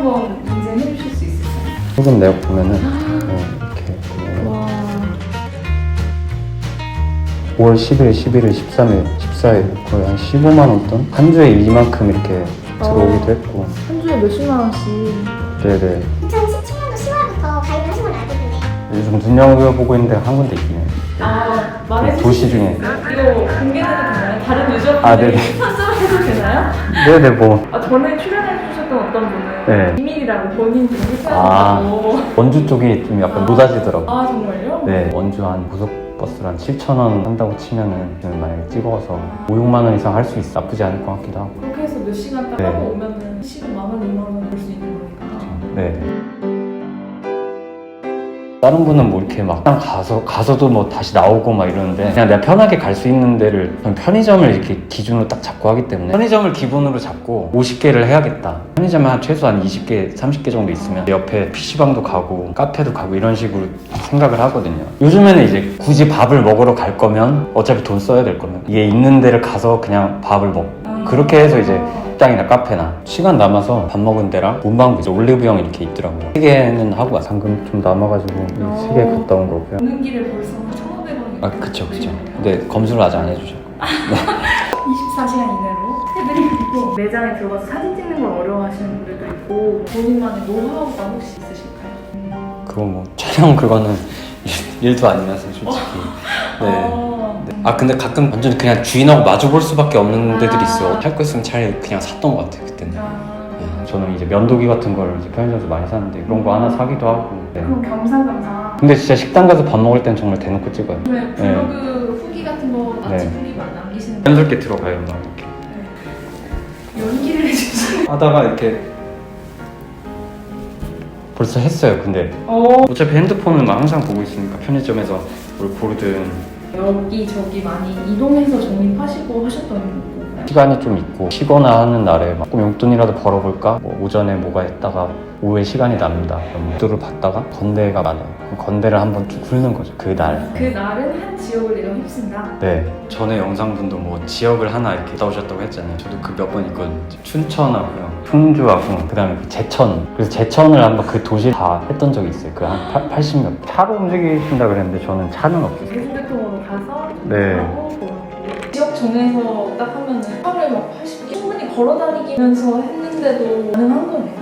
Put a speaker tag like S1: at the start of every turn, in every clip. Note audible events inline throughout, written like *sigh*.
S1: 한번 인증해 주실 수 있을까요?
S2: 소금 내역 보면은 네, 이렇게 보면은
S1: 와.
S2: 5월 11일, 11일, 13일, 14일 거의 한 15만 원 돈? 한 주에 이만큼 이렇게 들어오기도 했고
S1: 한 주에 몇십만 원씩.
S2: 네네
S3: 2017년도 10월부터 가입을 하신 걸로 알고 있는데
S2: 요즘 눈여겨보고 있는데 한 군데 있긴 해요
S1: 아, 말해 주실
S2: 도시
S1: 수
S2: 중에.
S1: 있어요? 이거 공개해도 되나요? 다른 유저분들이
S2: 아, 네네.
S1: 선점해도 되나요?
S2: 네네 뭐
S1: 아, 전에 출연해 주셨던 어떤 분은
S2: 네.
S1: 비밀이라고 본인 좀
S2: 아.
S1: 불편하다고.
S2: 원주 쪽이 좀 약간 노다지더라고
S1: 아, 정말요?
S2: 네 원주 한 고속버스를 한 7천 원 한다고 치면은 지금 만약에 찍어서 5, 6만 원 이상 할 수 있어 나쁘지 않을 것 같기도 하고
S1: 그렇게 해서 몇 시간 딱
S2: 네.
S1: 하고 오면은 15만 원, 2만 원 벌수 있는 거니까.
S2: 네. 다른 분은 뭐 이렇게 막 가서 가서도 뭐 다시 나오고 막 이러는데 그냥 내가 편하게 갈 수 있는 데를 편의점을 이렇게 기준으로 딱 잡고 하기 때문에 편의점을 기본으로 잡고 50개를 해야겠다. 편의점에 한 최소 한 20개, 30개 정도 있으면 옆에 PC방도 가고 카페도 가고 이런 식으로 생각을 하거든요. 요즘에는 이제 굳이 밥을 먹으러 갈 거면 어차피 돈 써야 될 거면 이게 있는 데를 가서 그냥 밥을 먹 그렇게 해서 이제 식당이나 카페나 시간 남아서 밥 먹은 데랑 문방구 이제 올리브영 이렇게 있더라고요. 세 개는 하고 왔어요. 방금 좀 남아가지고 세개 갔다 온 거고요.
S1: 오는 길에 벌써 1,500원이.
S2: 아 그쵸 그쵸. 근데 검수를 아직 안 해주셨고.
S1: 24시간 *laughs* 이내로 해드리고 매장에 들어가서 사진 찍는 걸 어려워하시는 분들도 있고 본인만의 노하우가 혹시 있으실까요?
S2: 그거 뭐 촬영 그거는 *laughs* 일도 아니라서 솔직히. 네.
S1: 아,
S2: 네. 아 근데 가끔 완전 그냥 주인하고 마주 볼 수밖에 없는 데들이
S1: 아.
S2: 있어요. 할 거 있으면 차라리 그냥 샀던 것 같아요 그때는.
S1: 아,
S2: 네. 저는 이제 면도기 같은 걸 이제 편의점에서 많이 사는데 그런 거 하나 사기도 하고. 네.
S1: 그럼 겸사겸사
S2: 근데 진짜 식당 가서 밥 먹을 땐 정말 대놓고 찍어요.
S1: 왜 블로그 후기 같은 거
S2: 네.
S1: 맛집 후기 막 남기시는 거
S2: 자연스럽게 들어가요 막 이렇게.
S1: 연기를 해주시는
S2: 하다가 이렇게 벌써 했어요. 근데
S1: 어
S2: 어차피 핸드폰은 막 항상 보고 있으니까 편의점에서 뭘 고르든
S1: 여기저기 많이 이동해서 적립하시고 하셨던?
S2: 시간이 좀 있고 쉬거나 하는 날에 막 조금 용돈이라도 벌어볼까? 뭐 오전에 뭐가 했다가 오후에 시간이 남는다. 그럼 목도를 봤다가 건대가 많아요. 그럼 건대를 한번 쭉 훑는 거죠. 그 날.
S1: 그 날은 한 지역을 내가 휩쓴다
S2: 네. 전에 영상분도 뭐 지역을 하나 이렇게 갔다 오셨다고 했잖아요. 저도 그 몇 번 있거든요. 춘천하고요. 풍주하고 그다음에 그 제천. 그래서 제천을 한번 그 도시 다 했던 적이 있어요. 그 한 80몇. 차로 움직이신다 그랬는데 저는 차는 없었어요.
S1: 대중교통으로 가서
S2: 네.
S1: 하고 정해서 딱 하면은 하루에 막 80개 충분히 걸어 다니면서 했는데도 가능한 거네요.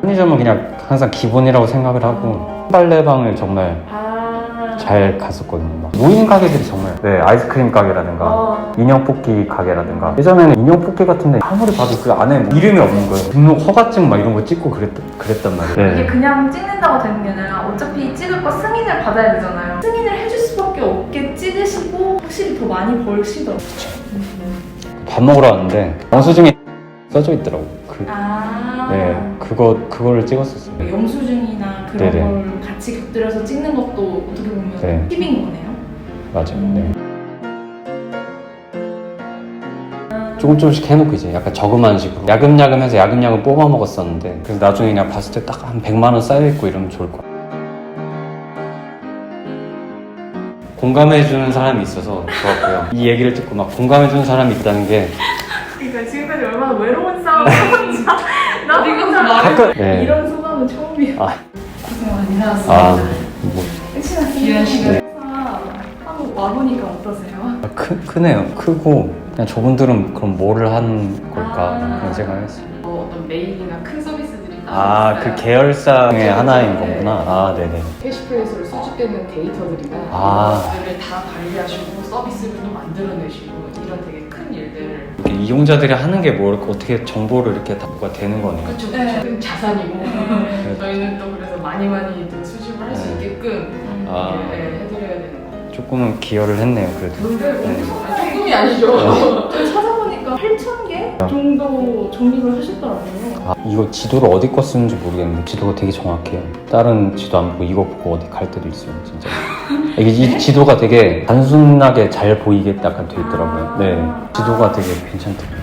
S2: 편의점은 그냥 항상 기본이라고 생각을 하고 빨래방을 정말
S1: 아,
S2: 잘 갔었거든요. 막 모임 가게들이 정말 네 아이스크림 가게라든가
S1: 어,
S2: 인형 뽑기 가게라든가 예전에는 인형 뽑기 같은데 아무리 봐도 그 안에 뭐 이름이 없는 거예요. 등록 허가증 막 이런 거 찍고 그랬, 그랬단 말이에요.
S1: 이게 그냥 찍는다고 되는 게 아니라 어차피 찍을 거 승인을 받아야 되잖아요. 승인을 해줄 수밖에 없 많이 벌시더라고요.
S2: 밥 먹으러 왔는데 영수증이 써져 있더라고. 그,
S1: 아,
S2: 네 그거 그거를 찍었었어요.
S1: 영수증이나 그런
S2: 네네.
S1: 걸 같이 곁들여서 찍는 것도 어떻게 보면
S2: 네.
S1: 팁인 거네요.
S2: 맞아요. 네. 조금 조금씩 해놓고 이제 약간 저금하는 식으로 야금야금해서 야금야금 뽑아 먹었었는데 그래서 나중에 그냥 봤을 때 딱 한 100만 원 쌓여 있고 이러면 좋을 것 같아요 공감해주는 사람이 있어서 좋았고요 이 얘기를 듣고 막 공감해주는 사람이 있다는 게
S1: 그러니까 지금까지 얼마나 외로운 싸움을 혼자 *laughs* 나 혼자
S2: 가끔 네.
S1: 이런 소감은 처음이에요.
S2: 아.
S1: 고생 많이 하셨습니다.
S2: 아, 뭐,
S1: 혹시나 귀한 시간 한번 와보니까 어떠세요?
S2: 아, 크, 크네요 크고 그냥 저분들은 그럼 뭐를 한 걸까
S1: 아.
S2: 그런 생각을 했어요
S4: 뭐 어떤 메일이나 큰 따로
S2: 아
S4: 있어요.
S2: 그 계열사의
S4: 네.
S2: 하나인 거구나 아 네네
S4: 캐시프레이스로 수집되는 데이터들이나
S2: 아.
S4: 이런 것들을 다 관리하시고 서비스를 또 만들어내시고 이런 되게 큰 일들을
S2: 이렇게 이용자들이 하는 게뭐 어떻게 정보를 이렇게 다 뭐가 되는 거네요
S4: 그쵸
S1: 네.
S4: 그쵸 자산이고
S1: 네.
S4: 저희는 또 그래서 많이 많이 또 수집을 할 수
S2: 네.
S4: 있게끔
S2: 아.
S4: 예, 예, 해드려야 되는 거
S2: 조금은 기여를 했네요 그래도
S4: 근데
S2: 네.
S4: 조금이 아니죠
S1: 저 찾아보니까 8,000개 정도 정립을 하셨더라고요.
S2: 아, 이거 지도를 어디 거 쓰는지 모르겠는데 지도가 되게 정확해요. 다른 지도 안 보고 이거 보고 어디 갈 때도 있어요, 진짜. *laughs* 이게 이 지도가 되게 단순하게 잘 보이게 약간 돼 있더라고요. 네, 지도가 되게 괜찮더라고요.